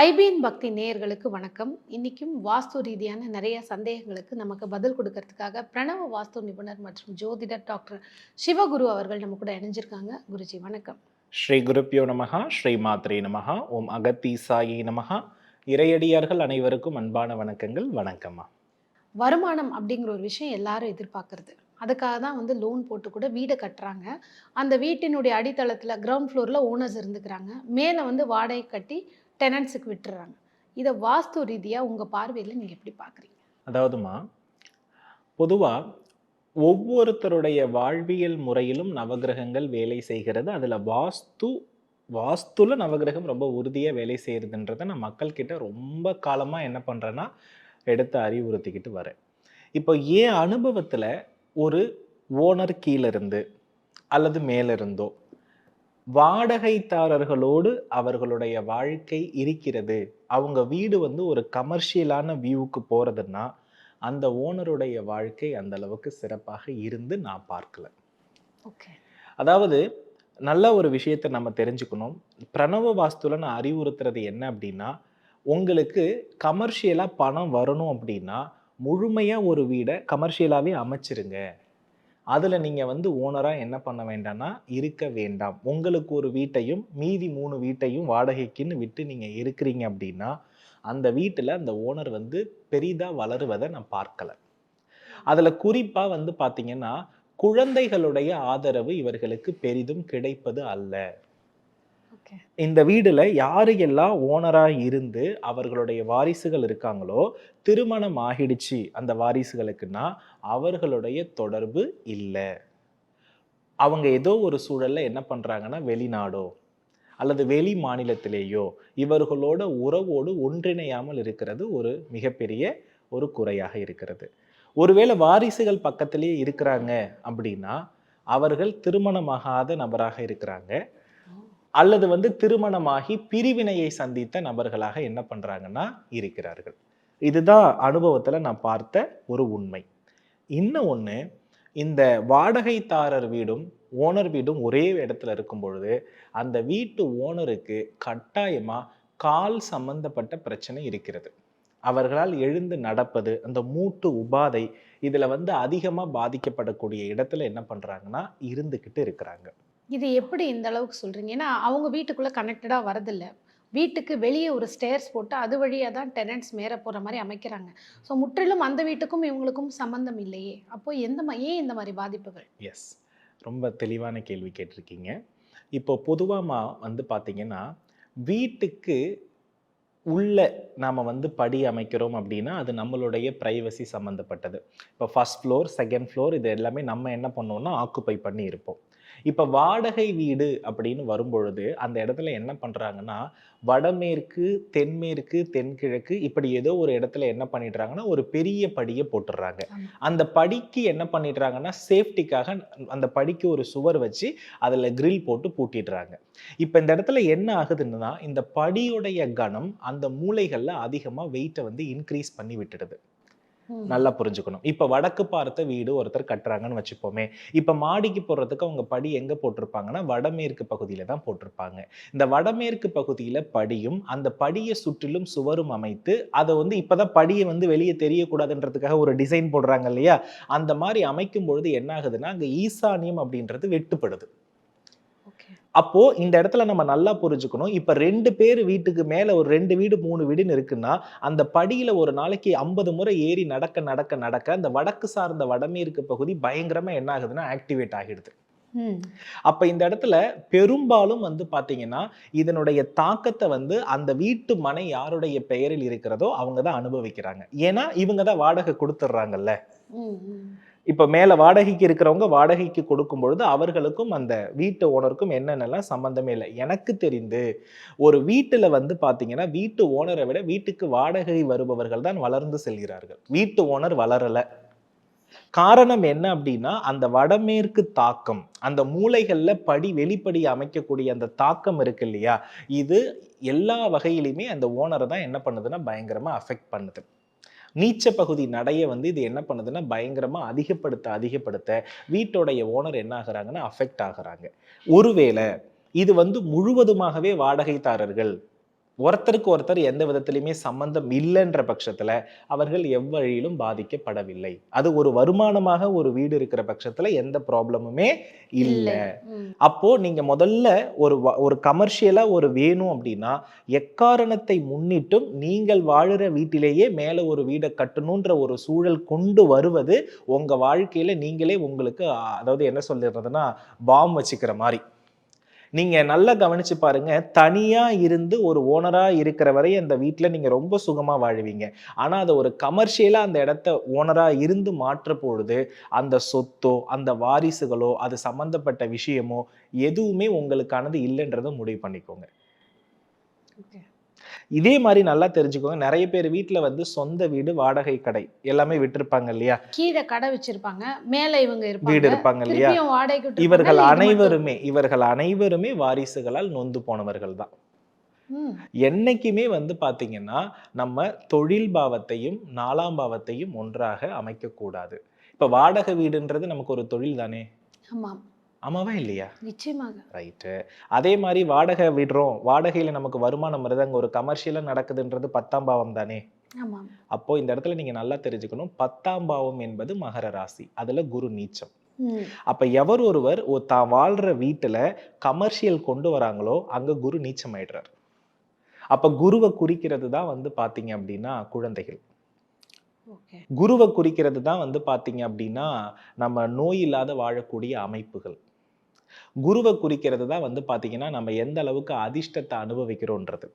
IBN பக்தி நேயர்களுக்கு வணக்கம். இன்னைக்கும் வாஸ்து ரீதியான நிறைய சந்தேகங்களுக்கு நமக்கு பதில் கொடுக்கறதுக்காக பிரணவ வாஸ்து நிபுணர் மற்றும் ஜோதிடர் டாக்டர் சிவகுரு அவர்கள் நம்ம கூட இணைஞ்சிருக்காங்க. குருஜி வணக்கம். ஸ்ரீ குருப்பியோ நமகா ஸ்ரீ மாத்ரே நமகா ஓம் அகத்தீசாயி நமகா இறையடியார்கள் அனைவருக்கும் அன்பான வணக்கங்கள். வணக்கம்மா. வருமானம் அப்படிங்கிற ஒரு விஷயம் எல்லாரும் எதிர்பார்க்கறது. அதுக்காக தான் வந்து லோன் போட்டு கூட வீடை கட்டுறாங்க. அந்த வீட்டினுடைய அடித்தளத்தில் கிரவுண்ட் ஃப்ளோரில் ஓனர்ஸ் இருந்துக்கிறாங்க. மேலே வந்து வாடகை கட்டி டெனன்ஸுக்கு விட்டுறாங்க. இதை வாஸ்து ரீதியாக உங்கள் பார்வையில் நீங்கள் எப்படி பார்க்குறீங்க? அதாவதுமா பொதுவாக ஒவ்வொருத்தருடைய வாழ்வியல் முறையிலும் நவகிரகங்கள் வேலை செய்கிறது. அதில் வாஸ்து வாஸ்துல நவகிரகம் ரொம்ப உறுதியாக வேலை செய்கிறதுன்றதை நான் மக்கள்கிட்ட ரொம்ப காலமாக என்ன பண்ணுறேன்னா எடுத்து அறிவுறுத்திக்கிட்டு வரேன். இப்போ என் அனுபவத்தில் ஒரு ஓனர் கீழேருந்து அல்லது மேலே வாடகைதாரர்களோடு அவர்களுடைய வாழ்க்கை இருக்கிறது. அவங்க வீடு வந்து ஒரு கமர்ஷியலான வியூவுக்கு போகிறதுன்னா அந்த ஓனருடைய வாழ்க்கை அந்த அளவுக்கு சிறப்பாக இருந்து நான் பார்க்கல. ஓகே அதாவது நல்ல ஒரு விஷயத்தை நம்ம தெரிஞ்சுக்கணும். பிரணவ வாஸ்துல நான் அறிவுறுத்துறது என்ன அப்படின்னா உங்களுக்கு கமர்ஷியலாக பணம் வரணும் அப்படின்னா முழுமையாக ஒரு வீடை கமர்ஷியலாகவே அமைச்சிருங்க. அதில் நீங்கள் வந்து ஓனராக என்ன பண்ண வேண்டாம்னா இருக்க வேண்டாம். உங்களுக்கு ஒரு வீட்டையும் மீதி மூணு வீட்டையும் வாடகைக்குன்னு விட்டு நீங்கள் இருக்கிறீங்க அப்படின்னா அந்த வீட்டில் அந்த ஓனர் வந்து பெரிதாக வளருவதை நான் பார்க்கல. அதில் குறிப்பாக வந்து பார்த்தீங்கன்னா குழந்தைகளுடைய ஆதரவு இவர்களுக்கு பெரிதும் கிடைப்பது அல்ல. இந்த வீடுல யாரு எல்லாம் ஓனரா இருந்து அவர்களுடைய வாரிசுகள் இருக்காங்களோ திருமணம் ஆகிடுச்சு அந்த வாரிசுகளுக்குன்னா அவர்களுடைய தொடர்பு இல்லை. அவங்க ஏதோ ஒரு சூழல்ல என்ன பண்றாங்கன்னா வெளிநாடோ அல்லது வெளி மாநிலத்திலேயோ இவர்களோட உறவோடு ஒன்றிணையாமல் இருக்கிறது ஒரு மிகப்பெரிய ஒரு குறையாக இருக்கிறது. ஒருவேளை வாரிசுகள் பக்கத்திலேயே இருக்கிறாங்க அப்படின்னா அவர்கள் திருமணமாகாத நபராக இருக்கிறாங்க. அல்லது வந்து திருமணமாகி பிரிவினையை சந்தித்த நபர்களாக என்ன பண்ணுறாங்கன்னா இருக்கிறார்கள். இதுதான் அனுபவத்தில் நான் பார்த்த ஒரு உண்மை. இன்னும் ஒன்று இந்த வாடகைதாரர் வீடும் ஓனர் வீடும் ஒரே இடத்துல இருக்கும் பொழுது அந்த வீட்டு ஓனருக்கு கட்டாயமாக கால் சம்பந்தப்பட்ட பிரச்சனை இருக்கிறது. அவர்களால் எழுந்து நடப்பது அந்த மூட்டு உபாதை இதில் வந்து அதிகமாக பாதிக்கப்படக்கூடிய இடத்துல என்ன பண்ணுறாங்கன்னா இருந்துக்கிட்டு இருக்கிறாங்க. இது எப்படி இந்த அளவுக்கு சொல்கிறீங்க ஏன்னா அவங்க வீட்டுக்குள்ளே கனெக்டடாக வரதில்ல. வீட்டுக்கு வெளியே ஒரு ஸ்டேர்ஸ் போட்டு அது வழியாக தான் டெனன்ட்ஸ் மேலே போகிற மாதிரி அமைக்கிறாங்க. ஸோ முற்றிலும் அந்த வீட்டுக்கும் இவங்களுக்கும் சம்மந்தம் இல்லையே. அப்போ எந்த மா ஏன் இந்த மாதிரி பாதிப்புகள்? எஸ் ரொம்ப தெளிவான கேள்வி கேட்டிருக்கீங்க. இப்போ பொதுவாக வந்து பார்த்தீங்கன்னா வீட்டுக்கு உள்ள நாம் வந்து படி அமைக்கிறோம் அப்படின்னா அது நம்மளுடைய ப்ரைவசி சம்மந்தப்பட்டது இப்போ ஃபஸ்ட் ஃப்ளோர் செகண்ட் ஃப்ளோர் இது எல்லாமே நம்ம என்ன பண்ணோம்னா ஆக்குப்பை பண்ணி இருப்போம். இப்போ வாடகை வீடு அப்படின்னு வரும்பொழுது அந்த இடத்துல என்ன பண்ணுறாங்கன்னா வடமேற்கு தென்மேற்கு தென்கிழக்கு இப்படி ஏதோ ஒரு இடத்துல என்ன பண்ணிடுறாங்கன்னா ஒரு பெரிய படியை போட்டுடுறாங்க. அந்த படிக்கு என்ன பண்ணிடுறாங்கன்னா சேஃப்டிக்காக அந்த படிக்கு ஒரு சுவர் வச்சு அதில் கிரில் போட்டு பூட்டிடுறாங்க இப்போ இந்த இடத்துல என்ன ஆகுதுன்னா இந்த படியுடைய கணம் அந்த மூலைகளில் அதிகமாக வெயிட்டை வந்து இன்க்ரீஸ் பண்ணி விட்டுடுது. நல்லா புரிஞ்சுக்கணும். இப்போ வடக்கு பார்த்த வீடு ஒருத்தர் கட்டுறாங்கன்னு வச்சுப்போமே. இப்போ மாடிக்கு போடுறதுக்கு அவங்க படி எங்க போட்டிருப்பாங்கன்னா வடமேற்கு பகுதியில தான் போட்டிருப்பாங்க. இந்த வடமேற்கு பகுதியில படியும் அந்த படியை சுற்றிலும் சுவரும் அமைத்து அதை வந்து இப்பதான் படியை வந்து வெளியே தெரியக்கூடாதுன்றதுக்காக ஒரு டிசைன் போடுறாங்க இல்லையா? அந்த மாதிரி அமைக்கும் பொழுது என்ன ஆகுதுன்னா அங்க ஈசானியம் அப்படின்றது வெட்டுப்படுது. அப்போ இந்த இடத்துல நம்ம நல்லா புரிஞ்சுக்கணும். இப்ப ரெண்டு பேர் வீட்டுக்கு மேல ஒரு ரெண்டு வீடு மூணு வீடுன்னு இருக்குன்னா அந்த படியில ஒரு நாளைக்கு ஐம்பது முறை ஏறி நடக்க நடக்க நடக்க அந்த வடக்கு சார்ந்த வடமேற்கு பகுதி பயங்கரமா என்ன ஆகுதுன்னா ஆக்டிவேட் ஆகிடுது. அப்ப இந்த இடத்துல பெரும்பாலும் வந்து பாத்தீங்கன்னா இதனுடைய தாக்கத்தை வந்து அந்த வீட்டு மனை யாருடைய பெயரில் இருக்கிறதோ அவங்க தான் அனுபவிக்கிறாங்க. ஏன்னா இவங்க தான் வாடகை கொடுத்துட்றாங்கல்ல இப்போ மேலே வாடகைக்கு இருக்கிறவங்க வாடகைக்கு கொடுக்கும் பொழுது அவர்களுக்கும் அந்த வீட்டு ஓனருக்கும் என்னென்னலாம் சம்மந்தமே இல்லை. எனக்கு தெரிந்து ஒரு வீட்டில் வந்து பார்த்தீங்கன்னா வீட்டு ஓனரை விட வீட்டுக்கு வாடகை வருபவர்கள் தான் வளர்ந்து செல்கிறார்கள். வீட்டு ஓனர் வளரல. காரணம் என்ன அப்படின்னா அந்த வடமேற்கு தாக்கம் அந்த மூளைகளில் படி வெளிப்படி அமைக்கக்கூடிய அந்த தாக்கம் இருக்கு இல்லையா? இது எல்லா வகையிலுமே அந்த ஓனரை தான் என்ன பண்ணுதுன்னா பயங்கரமாக அஃபெக்ட் பண்ணுது. நீச்ச பகுதி நடைய வந்து இது என்ன பண்ணுதுன்னா பயங்கரமாக அதிகப்படுத்த அதிகப்படுத்த வீட்டோடைய ஓனர் என்ன ஆகுறாங்கன்னா அஃபெக்ட் ஆகுறாங்க. ஒருவேளை இது வந்து முழுவதுமாகவே வாடகைதாரர்கள் ஒருத்தருக்கு ஒருத்தர் எந்த விதத்திலுமே சம்பந்தம் இல்லைன்ற பட்சத்துல அவர்கள் எவ்வழியிலும் பாதிக்கப்படவில்லை. அது ஒரு வருமானமாக ஒரு வீடு இருக்கிற பட்சத்துல எந்த ப்ராப்ளமுமே இல்லை. அப்போ நீங்க முதல்ல ஒரு ஒரு கமர்ஷியலா ஒரு வேணும் அப்படின்னா எக்காரணத்தை முன்னிட்டும் நீங்கள் வாழுற வீட்டிலேயே மேல ஒரு வீடை கட்டணுன்ற ஒரு சூழல் கொண்டு வருவது உங்க வாழ்க்கையில நீங்களே உங்களுக்கு அதாவது என்ன சொல்லிடுறதுன்னா பாம் வச்சுக்கிற மாதிரி. நீங்கள் நல்லா கவனித்து பாருங்க தனியாக இருந்து ஒரு ஓனராக இருக்கிற வரை அந்த வீட்டில் நீங்கள் ரொம்ப சுகமாக வாழுவீங்க. ஆனால் அதை ஒரு கமர்ஷியலாக அந்த இடத்த ஓனராக இருந்து மாற்ற பொழுது அந்த சொத்தோ அந்த வாரிசுகளோ அது சம்மந்தப்பட்ட விஷயமோ எதுவுமே உங்களுக்கானது இல்லைன்றதை முடிவு பண்ணிக்கோங்க. ஓகே. இதே மாதிரி நல்லா தெரிஞ்சுக்கோங்க. நிறைய பேர் வீட்ல வந்து சொந்த வீடு வாடகை கடை எல்லாமே விட்டிருப்பாங்க இல்லையா? கீழே கடை வச்சிருப்பாங்க. மேல இவங்க வீடு இருப்பாங்க இல்லையா. இவர்கள் அனைவருமே இவர்கள் அனைவருமே வாரிசுகளால் நொந்து போனவர்கள் தான். என்னைக்குமே வந்து பாத்தீங்கன்னா நம்ம தொழில் பாவத்தையும் நாலாம் பாவத்தையும் ஒன்றாக அமைக்கக்கூடாது. இப்ப வாடகை வீடுன்றது நமக்கு ஒரு தொழில் தானே? ஆமாம். ஆமாவா இல்லையா? நிச்சயமாக. ரைட்டு அதே மாதிரி வாடகை விடுறோம். வாடகையில நமக்கு வருமானம் வருது. அங்க ஒரு கமர்ஷியலா நடக்குதுன்றது பத்தாம் பாவம் தானே? அப்போ இந்த இடத்துல நீங்க நல்லா தெரிஞ்சுக்கணும். பத்தாம் பாவம் என்பது மகர ராசி. அதுல குரு நீச்சம். அப்ப எவர் ஒருவர் ஒரு தான் வாழ்ற வீட்டுல கமர்ஷியல் கொண்டு வராங்களோ அங்க குரு நீச்சம் ஆயிடுறார் அப்ப குருவை குறிக்கிறது தான் வந்து பாத்தீங்க அப்படின்னா குழந்தைகள். குருவை குறிக்கிறது தான் வந்து பாத்தீங்க அப்படின்னா நம்ம நோய் இல்லாத வாழக்கூடிய அமைப்புகள். குருவை குறிக்கிறது தான் வந்து பார்த்தீங்கன்னா நம்ம எந்த அளவுக்கு அதிர்ஷ்டத்தை அனுபவிக்கிறோன்றது.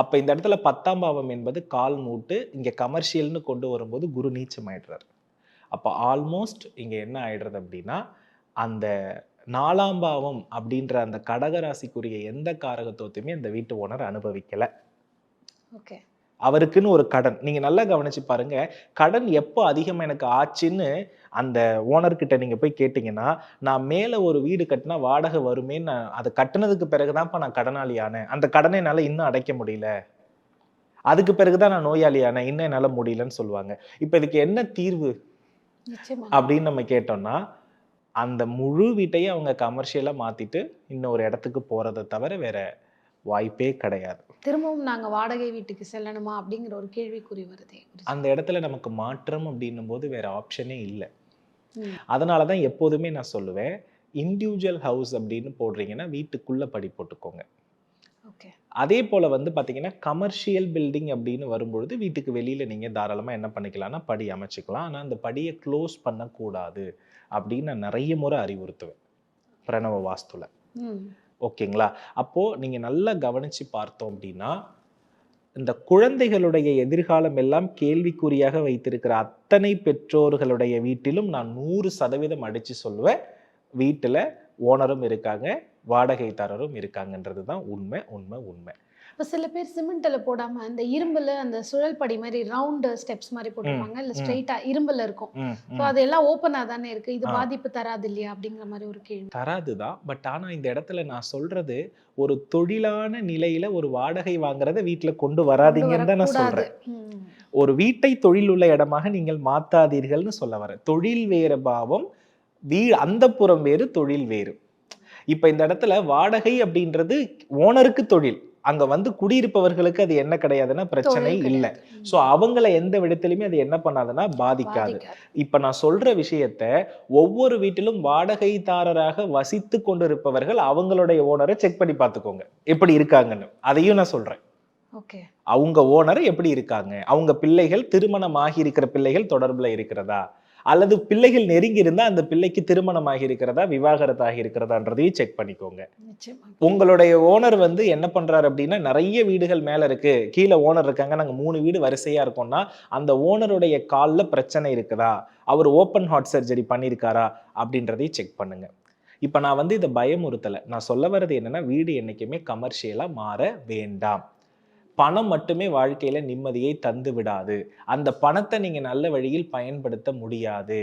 அப்போ இந்த இடத்துல பத்தாம் பாவம் என்பது கால் மூட்டு இங்கே கமர்ஷியல்னு கொண்டு வரும்போது குரு நீச்சம் ஆயிடுறாரு அப்போ ஆல்மோஸ்ட் இங்கே என்ன ஆயிடுறது அப்படின்னா அந்த நாலாம் பாவம் அப்படின்ற அந்த கடகராசிக்குரிய எந்த காரகத்துவத்தையுமே அந்த வீட்டு ஓனர் அனுபவிக்கலை. ஓகே அவருக்குன்னு ஒரு கடன். நீங்க நல்லா கவனிச்சு பாருங்க. கடன் எப்போ அதிகம் எனக்கு ஆச்சுன்னு அந்த ஓனர்கிட்ட நீங்க போய் கேட்டீங்கன்னா நான் மேல ஒரு வீடு கட்டினா வாடகை வருமே நான் அதை கட்டுனதுக்கு பிறகுதான்ப்பா நான் கடனாளி ஆனேன் அந்த கடனை என்னால இன்னும் அடைக்க முடியல. அதுக்கு பிறகுதான் நான் நோயாளி ஆனேன் இன்னும் என்னால முடியலன்னு சொல்லுவாங்க. இப்ப இதுக்கு என்ன தீர்வு? அப்படின்னு நம்ம கேட்டோம்னா அந்த முழு வீட்டையும் அவங்க கமர்ஷியலா மாத்திட்டு இன்னொரு இடத்துக்கு போறதை தவிர வேற வாய்ப்பே கிடையாது. திரும்பவும் நாங்க வாடகை வீட்டுக்கு செல்லணுமா அப்படிங்கிற ஒரு கேள்விக்குறி வருதே அந்த இடத்துல நமக்கு மாற்றம் அப்படின்னும் போது வேற ஆப்ஷனே இல்லை. அதனால தான் எப்போதுமே நான் சொல்லுவேன் இண்டிவிஜுவல் ஹவுஸ் அப்படின்னு போடுறீங்கன்னா வீட்டுக்குள்ள படி போட்டுக்கோங்க. அதே போல வந்து பாத்தீங்கன்னா கமர்ஷியல் பில்டிங் அப்படின்னு வரும்பொழுது வீட்டுக்கு வெளியில நீங்க தாராளமா என்ன பண்ணிக்கலாம்னா படி அமைச்சுக்கலாம். ஆனா அந்த படியை க்ளோஸ் பண்ணக்கூடாது அப்படின்னு நான் நிறைய முறை அறிவுறுத்துவேன். பிரணவ வாஸ்துல. ஓகேங்களா? அப்போது நீங்கள் நல்லா கவனித்து பார்த்தோம் அப்படின்னா இந்த குழந்தைகளுடைய எதிர்காலம் எல்லாம் கேள்விக்குறியாக வைத்திருக்கிற அத்தனை பெற்றோர்களுடைய வீட்டிலும் நான் நூறு சதவீதம் அடித்து சொல்லுவேன். வீட்டில் ஓனரும் இருக்காங்க வாடகைதாரரும் இருக்காங்கன்றது தான் உண்மை உண்மை உண்மை. இப்போ சில பேர் சிமெண்ட்ல போடாம இந்த இரும்புல அந்த சுழல் படி மாதிரி ரவுண்ட் ஸ்டெப்ஸ் மாதிரி போட்டிருப்பாங்க. இல்ல ம். ஸ்ட்ரைட்டா இரும்புல இருக்கும். ஸோ. அதெல்லாம் ஓப்பனா தானே இருக்கு. இது. பாதிப்பு தராது இல்லையா? அப்படிங்கிற மாதிரி ஒரு கேள்வி. தராதுதான் பட் ஆனா இந்த இடத்துல நான் சொல்றது ஒரு தொழிலான நிலையில ஒரு வாடகை வாங்குறத வீட்டுல கொண்டு வராதீங்கன்னு தான் நான் ம். ஒரு வீட்டை தொழில் உள்ள இடமாக நீங்கள் மாத்தாதீர்கள்னு சொல்ல வரேன். தொழில் வேறு பாவம் வீ அந்த புறம் வேறு தொழில் வேறு. இப்ப இந்த இடத்துல வாடகை அப்படின்றது ஓனருக்கு தொழில். அங்க வந்து குடியிருப்பவர்களுக்கு அது என்ன கிடையாதுன்னா பிரச்சனை இல்லை. சோ அவங்கள எந்த விதத்திலுமே அது என்ன பண்ணாதுன்னா பாதிக்காது. இப்ப நான் சொல்ற விஷயத்த ஒவ்வொரு வீட்டிலும் வாடகைதாரராக வசித்து கொண்டிருப்பவர்கள் அவங்களுடைய ஓனரை செக் பண்ணி பார்த்துக்கோங்க. எப்படி இருக்காங்கன்னு. அதையும் நான் சொல்றேன். அவங்க ஓனர் எப்படி இருக்காங்க? அவங்க பிள்ளைகள் திருமணமாகி இருக்கிற பிள்ளைகள் தொடர்புல இருக்கிறதா? அல்லது பிள்ளைகள் நெருங்கி இருந்தா அந்த பிள்ளைக்கு திருமணமாகி இருக்கிறதா விவாகரத்தாகி இருக்கிறதான்றதையும் செக் பண்ணிக்கோங்க. உங்களுடைய ஓனர் வந்து என்ன பண்றாரு அப்படின்னா நிறைய வீடுகள் மேல இருக்கு. கீழே ஓனர் இருக்காங்க. நாங்க மூணு வீடு வரிசையா இருக்கோம்னா அந்த ஓனருடைய கால்ல பிரச்சனை இருக்குதா? அவர் ஓப்பன் ஹார்ட் சர்ஜரி பண்ணியிருக்காரா அப்படின்றதையும் செக் பண்ணுங்க. இப்ப நான் வந்து இதை பயமுறுத்தலை. நான் சொல்ல வர்றது என்னன்னா வீடு என்னைக்குமே கமர்ஷியலா மாற வேண்டாம். பணம் மட்டுமே வாழ்க்கையில நிம்மதியை தந்து விடாது. அந்த பணத்தை நீங்க நல்ல வழியில் பயன்படுத்த முடியாது.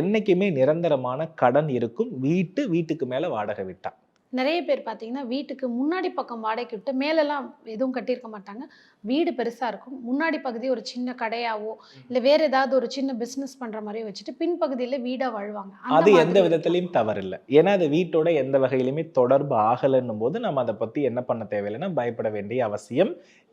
என்னைக்குமே நிரந்தரமான கடன் இருக்கும். வீட்டு வீட்டுக்கு மேல வாடகை விட்டா. நிறைய பேர் பார்த்தீங்கன்னா வீட்டுக்கு முன்னாடி பக்கம் வாடகைக்கு விட்டு மேலெல்லாம் எதுவும் கட்டியிருக்க மாட்டாங்க. வீடு பெருசாக இருக்கும். முன்னாடி பகுதி ஒரு சின்ன கடையாவோ இல்லை வேற ஏதாவது ஒரு சின்ன பிஸ்னஸ் பண்ணுற மாதிரியோ வச்சுட்டு பின்பகுதியில் வீடாக வாழ்வாங்க. அது எந்த விதத்திலையும் தவறில்லை. ஏன்னா அது வீட்டோட எந்த வகையிலுமே தொடர்பு ஆகலைன்னும் போது நம்ம அதை பத்தி என்ன பண்ண தேவையில்லைன்னா பயப்பட வேண்டிய அவசியம்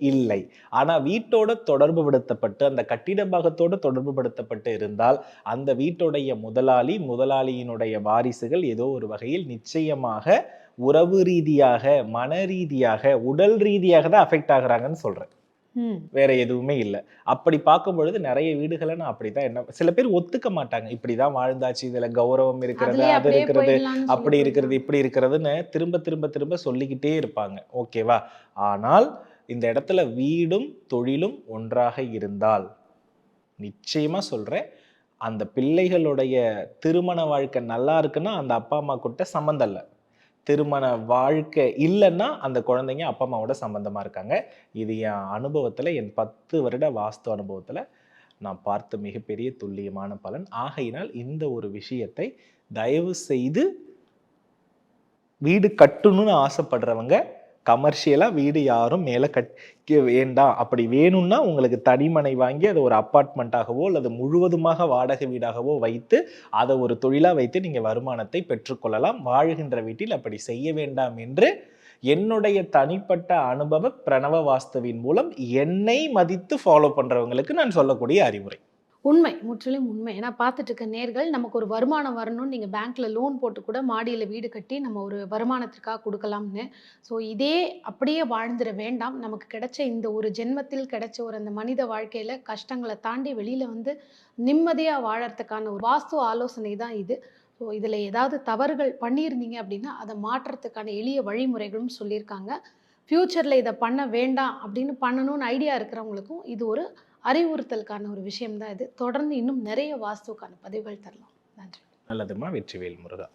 இல்லை. ஆனா வீட்டோட தொடர்பு படுத்தப்பட்டு அந்த கட்டிட பாகத்தோட தொடர்பு படுத்தப்பட்டு இருந்தால் அந்த வீட்டுடைய முதலாளி முதலாளியினுடைய வாரிசுகள் ஏதோ ஒரு வகையில் நிச்சயமாக உறவு ரீதியாக மன ரீதியாக உடல் ரீதியாக தான் அஃபெக்ட் ஆகுறாங்கன்னு சொல்றேன். வேற எதுவுமே இல்லை. அப்படி பார்க்கும் பொழுது நிறைய வீடுகளை நான் அப்படிதான் என்ன சில பேர் ஒத்துக்க மாட்டாங்க. இப்படிதான் வாழ்ந்தாச்சு இதுல கௌரவம் இருக்கிறது அது இருக்கிறது அப்படி இருக்கிறது இப்படி இருக்கிறதுன்னு திரும்ப திரும்ப திரும்ப சொல்லிக்கிட்டே இருப்பாங்க. ஓகேவா? ஆனால் இந்த இடத்துல வீடும் தொழிலும் ஒன்றாக இருந்தால். நிச்சயமாக சொல்கிறேன் அந்த பிள்ளைகளுடைய திருமண வாழ்க்கை நல்லா இருக்குன்னா அந்த அப்பா அம்மா கிட்ட சம்மந்தம் இல்லை. திருமண வாழ்க்கை இல்லைன்னா அந்த குழந்தைங்க அப்பா அம்மாவோட சம்மந்தமாக இருக்காங்க. இது என் அனுபவத்தில் என் பத்து வருட வாஸ்து அனுபவத்தில் நான் பார்த்த மிகப்பெரிய துல்லியமான பலன். ஆகையினால் இந்த ஒரு விஷயத்தை தயவு செய்து வீடு கட்டணும்னு ஆசைப்படுறவங்க கமர்ஷியலாக வீடு யாரும் மேலே கட்டிக்க வேண்டாம். அப்படி வேணும்னா உங்களுக்கு தனிமனை வாங்கி அதை ஒரு அப்பார்ட்மெண்ட்டாகவோ அல்லது முழுவதுமாக வாடகை வீடாகவோ வைத்து அதை ஒரு தொழிலாக வைத்து நீங்கள் வருமானத்தை பெற்றுக்கொள்ளலாம். வாழ்கின்ற வீட்டில் அப்படி செய்ய வேண்டாம் என்று என்னுடைய தனிப்பட்ட அனுபவ பிரணவ வாஸ்துவின் மூலம் என்னை மதித்து ஃபாலோ பண்ணுறவங்களுக்கு நான் சொல்லக்கூடிய அறிவுரை. உண்மை முற்றிலும் உண்மை. ஏன்னா பார்த்துட்டு இருக்க நேர்கள் நமக்கு ஒரு வருமானம் வரணும்னு நீங்கள் பேங்க்கில் லோன் போட்டு கூட மாடியில் வீடு கட்டி நம்ம ஒரு வருமானத்திற்காக கொடுக்கலாம்னு. ஸோ இதே அப்படியே வாழ்ந்துட வேண்டாம். நமக்கு கிடைச்ச இந்த ஒரு ஜென்மத்தில் கிடைச்ச ஒரு அந்த மனித வாழ்க்கையில் கஷ்டங்களை தாண்டி வெளியில் வந்து நிம்மதியாக வாழறதுக்கான ஒரு வாஸ்து ஆலோசனை தான் இது. ஸோ இதில் ஏதாவது தவறுகள் பண்ணியிருந்தீங்க அப்படின்னா அதை மாற்றுறதுக்கான எளிய வழிமுறைகளும் சொல்லியிருக்காங்க. ஃப்யூச்சரில் இதை பண்ண வேண்டாம் அப்படின்னு பண்ணணும்னு ஐடியா இருக்கிறவங்களுக்கும் இது ஒரு அறிவுறுத்தலுக்கான ஒரு விஷயம் தான் இது. தொடர்ந்து இன்னும் நிறைய வாஸ்துக்கான பதிவுகள் தரலாம். நன்றி. நல்லதுமா வெற்றிவேல் முருகா.